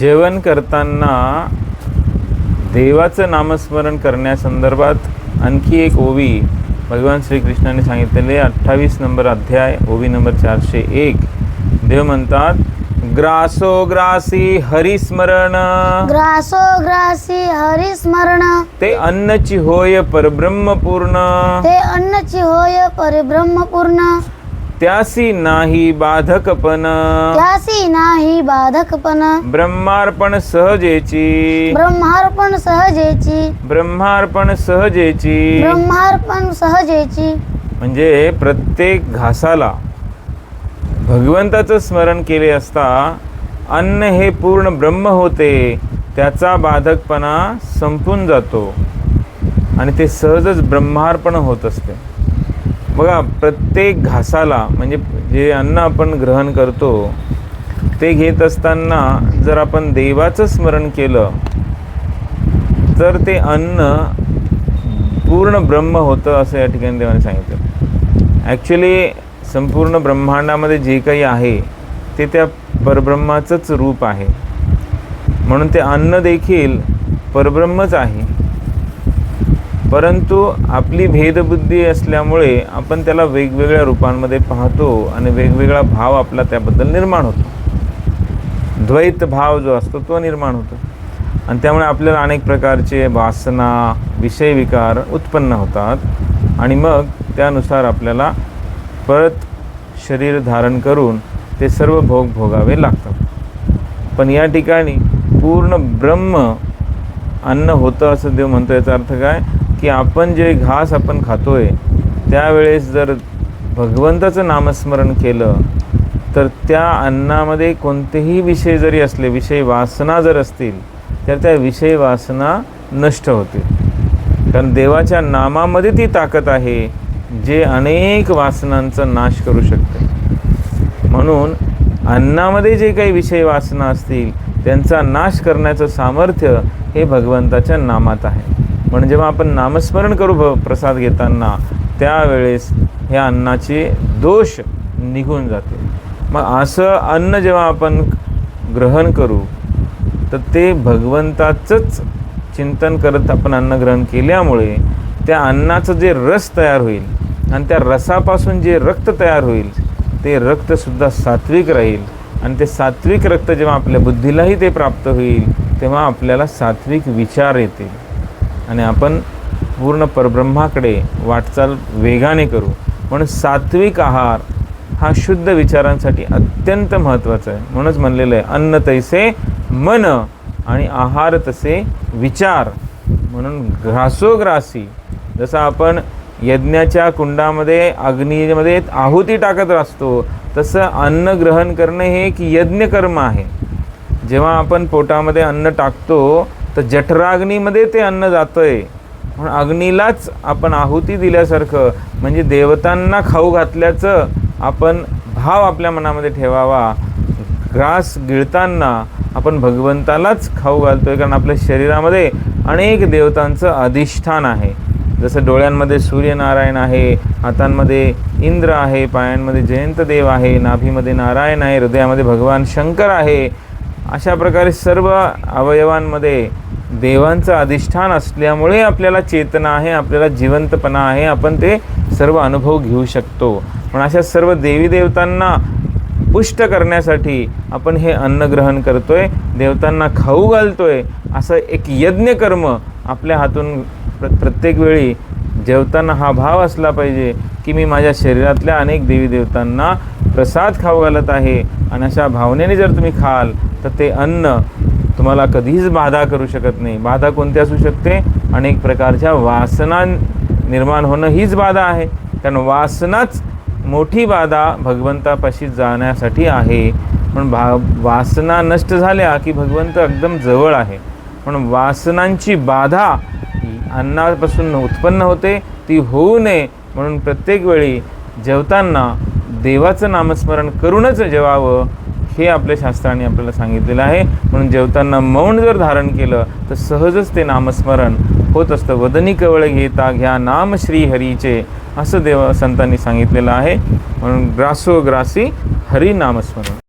जेवण करताना देवाचं नामस्मरण करण्यासंदर्भात आणखी एक ओवी भगवान श्रीकृष्णाने सांगितलेले अठ्ठावीस नंबर अध्याय ओवी नंबर चारशे एक. देव म्हणतात ग्रासो ग्रासी हरिस्मरण. ग्रासो ग्रासी हरिस्मरण. ते अन्नची होय परब्रह्म पूर्ण ते अन्नची होय परिब्रह्म पूर्ण त्यासी नाही बाधकपण. त्यासी नाही बाधकपण ब्रह्मार्पण सहजेची. ब्रह्मार्पण सहजेची. ब्रह्मार्पण सहजेची. ब्रह्मार्पण सहजेची. म्हणजे प्रत्येक घासाला भगवंताचं स्मरण केले असता अन्न हे पूर्ण ब्रह्म होते त्याचा बाधकपणा संपून जातो. आणि ते सहजच ब्रह्मार्पण होत असते. बघा प्रत्येक घासाला म्हणजे जे अन्न आपण ग्रहण करतो ते घेत असताना जर आपण देवाचं स्मरण केलं तर ते अन्न पूर्ण ब्रह्म होतं असं या ठिकाणी देवाने सांगितलं. ॲक्च्युली संपूर्ण ब्रह्मांडामध्ये जे काही आहे ते त्या परब्रह्माचंच रूप आहे. म्हणून ते अन्न देखील परब्रह्मच आहे. परंतु आपली भेदबुद्धी असल्यामुळे आपण त्याला वेगवेगळ्या रूपांमध्ये पाहतो आणि वेगवेगळा भाव आपला त्याबद्दल निर्माण होतो. द्वैत भाव जो असतो तो निर्माण होतो. आणि त्यामुळे आपल्याला अनेक प्रकारचे वासना विषय विकार उत्पन्न होतात. आणि मग त्यानुसार आपल्याला परत शरीर धारण करून ते सर्व भोग भोगावे लागतात. पण या ठिकाणी पूर्ण ब्रह्म अन्न होतं असं देव म्हणतो. याचा अर्थ काय? की आपण जे घास आपण खातोय त्यावेळेस जर भगवंताचं नामस्मरण केलं तर त्या अन्नामध्ये कोणतेही विषय जरी असले विषय वासना जर असतील तर त्या विषय वासना नष्ट होतील. कारण देवाच्या नामामध्ये ती ताकद आहे जे अनेक वासनांचा नाश करू शकते. म्हणून अन्नामध्ये जे काही विषय वासना असतील त्यांचा नाश करण्याचं सामर्थ्य हे भगवंताच्या नामात आहे. म्हणून जेव्हा आपण नामस्मरण करू भ प्रसाद घेताना त्यावेळेस ह्या अन्नाचे दोष निघून जाते. मग असं अन्न जेव्हा आपण ग्रहण करू तर ते भगवंताचंच चिंतन करत आपण अन्न ग्रहण केल्यामुळे त्या अन्नाचं जे रस तयार होईल आणि त्या रसापासून जे रक्त तयार होईल ते रक्तसुद्धा सात्विक राहील. आणि ते सात्विक रक्त जेव्हा आपल्या बुद्धीलाही ते प्राप्त होईल तेव्हा आपल्याला सात्विक विचार येतील. आणि आपण पूर्ण परब्रह्माकडे वाटचाल वेगाने करू. म्हणून सात्विक आहार हा शुद्ध विचारांसाठी अत्यंत महत्त्वाचा आहे. म्हणूनच म्हणलेलं आहे अन्न तैसे मन आणि आहार तसे विचार. म्हणून घासोग्रासी जसं आपण यज्ञाच्या कुंडामध्ये अग्नीमध्ये आहुती टाकत असतो तसं अन्न ग्रहण करणं हे एक यज्ञकर्म आहे. जेव्हा आपण पोटामध्ये अन्न टाकतो तर जठराग्नीमध्ये ते अन्न जातं आहे म्हणून अग्नीलाच आपण आहुती दिल्यासारखं म्हणजे देवतांना खाऊ घातल्याचं आपण भाव आपल्या मनामध्ये ठेवावा. ग्रास गिळताना आपण भगवंतालाच खाऊ घालतो आहे कारण आपल्या शरीरामध्ये अनेक देवतांचं अधिष्ठान आहे. जसं डोळ्यांमध्ये सूर्यनारायण आहे हातांमध्ये इंद्र आहे पायांमध्ये जयंत देव आहे नाभीमध्ये नारायण आहे हृदयामध्ये भगवान शंकर आहे. अशा प्रकारे सर्व अवयवांमध्ये देवांचं अधिष्ठान असल्यामुळे आपल्याला चेतना आहे आपल्याला जिवंतपणा आहे आपण ते सर्व अनुभव घेऊ शकतो. पण अशा सर्व देवी देवतांना पुष्ट करण्यासाठी आपण हे अन्न ग्रहण करतोय देवतांना खाऊ घालतोय असं एक यज्ञकर्म आपल्या हातून प्र प्रत्येक वेळी जेवताना हा भाव असला पाहिजे की मी माझ्या शरीरातल्या अनेक देवी देवतांना प्रसाद खाऊ घालत आहे आणि अशा भावनेने जर तुम्ही खाल तर ते अन्न तुम्हाला कधीच बाधा करू शकत नाही. बाधा कोणती असू शकते? अनेक प्रकारच्या वासना निर्माण होणं हीच बाधा आहे. कारण वासनाच मोठी बाधा भगवंतापाशी जाण्यासाठी आहे. पण भा वासना नष्ट झाल्या की भगवंत एकदम जवळ आहे. पण वासनांची बाधा अन्नापासून उत्पन्न होते ती होऊ नये म्हणून प्रत्येक वेळी जेवताना देवाचं नामस्मरण करूनच जेवावं हे आपल्या शास्त्राने आपल्याला सांगितलेलं आहे. म्हणून जेवताना मौन जर धारण केलं तर सहजच ते नामस्मरण होत असतं वदनी कवळ घेता घ्या नाम श्री हरीचे असं देव संतांनी सांगितलेलं आहे. म्हणून ग्रासो ग्रासी हरी नामस्मरण.